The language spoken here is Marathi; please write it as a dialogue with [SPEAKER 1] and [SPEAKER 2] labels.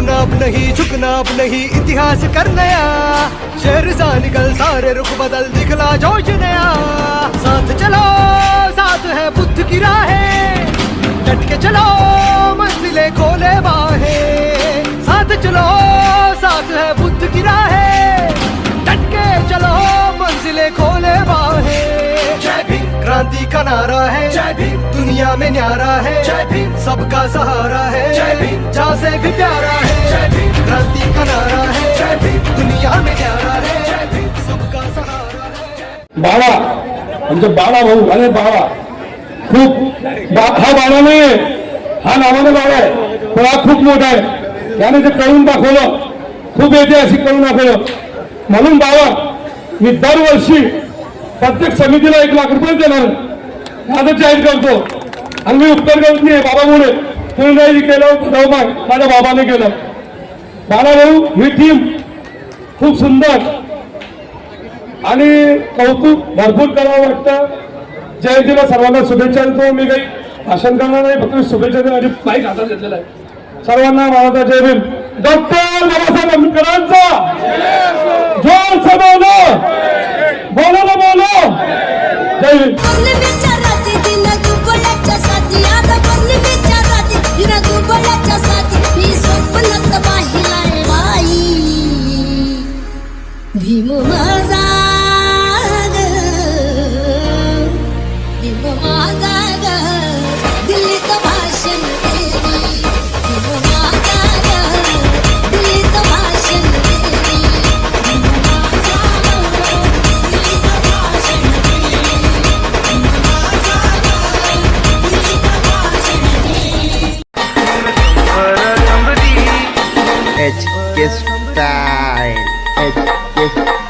[SPEAKER 1] रुकना अब नहीं, झुकना अब नहीं, इतिहास कर नया। शेर सा निकल, सारे रुख बदल, दिखला जोश नया। साथ चलो, साथ है बुद्ध की राहें। डट के चलो, मंजिलें खोले बाहें। साथ चलो, साथ है बुद्ध की राहें। डट के चलो, मंजिलें खोले बाहें। जय भीम। क्रांति का नारा है। जय भीम। दुनिया में न्यारा है। जय भीम। सबका सहारा है। जय भीम। जहाँ से भी प्यारा है। जय भीम। क्रांति का नारा है। जय भीम। दुनिया में न्यारा है। जय भीम। सबका सहारा है।
[SPEAKER 2] बाळा म्हणजे बाळा भाऊ अरे बाळा खूप हा बाळा नाही हा नावाने बाळा आहे पण हा खूप मोठा आहे त्याने ते कळून दाखवलं खूप ऐतिहासिक करून दाखवलं म्हणून बाळा मी दरवर्षी प्रत्येक समितीला एक लाख रुपये देणार आता जाहीर करतो. आणि मी उत्तर करत नाही बाबामुळे तुम्ही नाही केलं मग माझ्या बाबाने केलं. बाळा भाऊ ही टीम खूप सुंदर आणि कौतुक भरपूर करावं वाटतं. जयंतीला सर्वांना शुभेच्छा देतो मी काही भाषण करणार नाही फक्त मी शुभेच्छा देतो माझी बाईक हातात घेतलेला आहे. सर्वांना माझा जय भीम. डॉक्टर बाबासाहेब आंबेडकरांचा. जोर से
[SPEAKER 3] It's fine. It's, it's